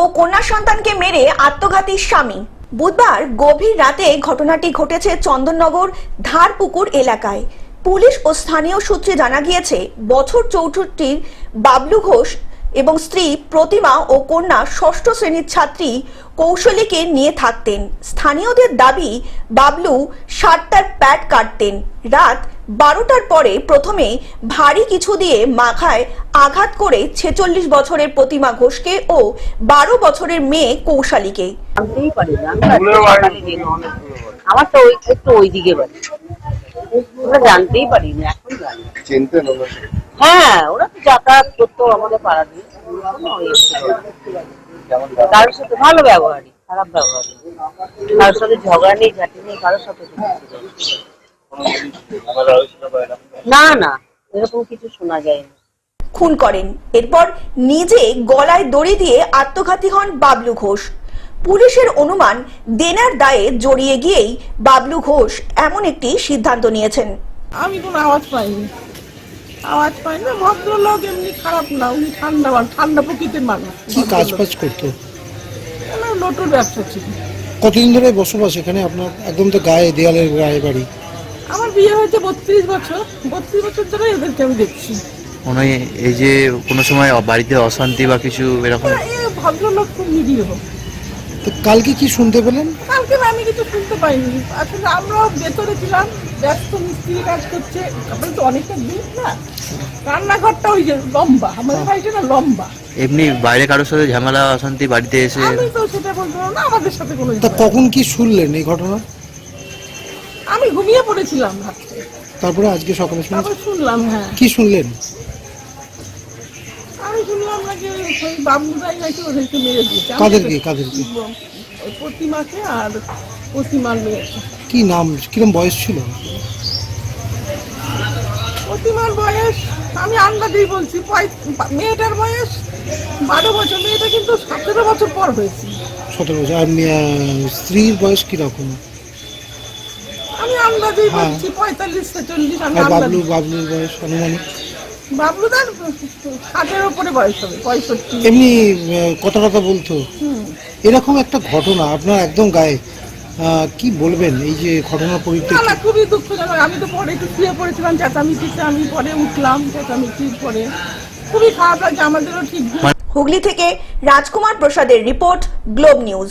ও কন্যা সন্তানকে মেরে আত্মঘাতী স্বামী। বুধবার গভীর রাতে ঘটনাটি ঘটেছে চন্দননগর ধারপুকুর এলাকায়। পুলিশ ও স্থানীয় সূত্রে জানা গিয়েছে, বছর চৌষট্টির বাবলু ঘোষ এবং স্ত্রী প্রতিমা ও কন্যা ষষ্ঠ শ্রেণির ছাত্রী কৌশলীকে নিয়ে থাকতেন। স্থানীয়দের দাবি বাবলু সাতটার প্যাড কাটতেন। রাত বারোটার পরে প্রথমে ভারী কিছু দিয়ে মাথায় আঘাত করে ছেচল্লিশ বছরের প্রতিমা ঘোষকে ও বারো বছরের মেয়ে কৌশালীকে। আমার তো একটু ওই দিকে বাড়ি। আমরা জানতেই পারি না এখন জানি। হ্যাঁ ওরা তো যাতায়াত করতো আমাদের পাড়া দিয়ে। কারোর সাথে ভালো ব্যবহারই খারাপ ব্যবহারই কারোর সাথে ঝগড়া নেই ঝাঁটি নেই কারোর সাথে না। না না এরকম কিছু শোনা যায়নি খুন করেন। এরপর নিজে গলায় দড়ি দিয়ে আত্মঘাতী হন বাবলু ঘোষ। পুলিশের অনুমান দেনার দায়ে জড়িয়ে গিয়েই বাবলু ঘোষ এমন একটি সিদ্ধান্ত নিয়েছেন। আমি কোনো আওয়াজ পাইনি। আওয়াজ পাইনি ভদ্রলোক এমনি খারাপ না উনি ঠান্ডা মানুষ ঠান্ডা প্রকৃতির মানুষ কি কাজ ফাজ করতো? ওনার লোটোর ব্যবসা ছিল। কতদিন ধরে বসবাস এখানে? আপনার একদম তো গায়ে দেয়ালের গায়ে বাড়ি। আমার বিয়ে হয়েছে বত্রিশ বছর। বত্রিশ বছর ধরে এদেরকে আমি দেখছি। মনে হয় এই যে কোনো সময় বাড়িতে অশান্তি বা কিছু এরকম ভদ্রলোক খুব নিরীহ। তো কালকে কি শুনতে পেলেন? কালকে না আমি কিছু শুনতে পাইনি। আসলে আমরাও ভেতরে ছিলাম ব্যস্ত মিস্ত্রি কাজ করছে। তারপরে তো অনেকটা দূর না। রান্নাঘরটা ওই যে লম্বা আমাদের বাড়িটা না লম্বা। এমনি বাইরে কারোর সাথে ঝামেলা অশান্তি বাড়িতে এসে? আমি তো সেটা বলতে পারব না আমাদের সাথে কোনো তা কখন কি শুনলেন এই ঘটনা? আমি ঘুমিয়ে পড়েছিলাম রাত্রে। তারপরে আজকে সকালে শুনে শুনলাম হ্যাঁ। কি শুনলেন? আমি শুনলাম নাকি ওই বাবুদাই নাকি ওদেরকে মেরে দিয়েছে। কাদেরকে কাদেরকে? ওই প্রতিমাকে আর প্রতিমার মেয়েকে কি নাম কিরম বয়স ছিল? প্রতিমার বয়স আমি আন্দাজেই বলছি মেয়েটার বয়স বারো বছর মেয়েটা কিন্তু সতেরো বছর পর হয়েছে। সতেরো বছর আর স্ত্রীর বয়স কীরকম? আমি আন্দাজেই হ্যাঁ। বলছি পঁয়তাল্লিশ ছেচল্লিশ আমি বাবলু বাবলুর বয়স আনুমানিক? বাবলুদার ষাটের ওপরে বয়স হবে পঁয়ষট্টি। এমনি কথা কথা বলতো এরকম একটা ঘটনা আপনার একদম গায়ে কি বলবেন এই যে ঘটনার না না পরিপ্রেক্ষিতে খুবই দুঃখজনক। আমি তো পরে একটু শুয়ে পড়েছিলাম চেঁচামেচিতে আমি পরে উঠলাম চেঁচামেচির পরে। খুবই খারাপ লাগছে আমাদেরও ঠিক হুগলি থেকে রাজকুমার প্রসাদের রিপোর্ট গ্লোব নিউজ।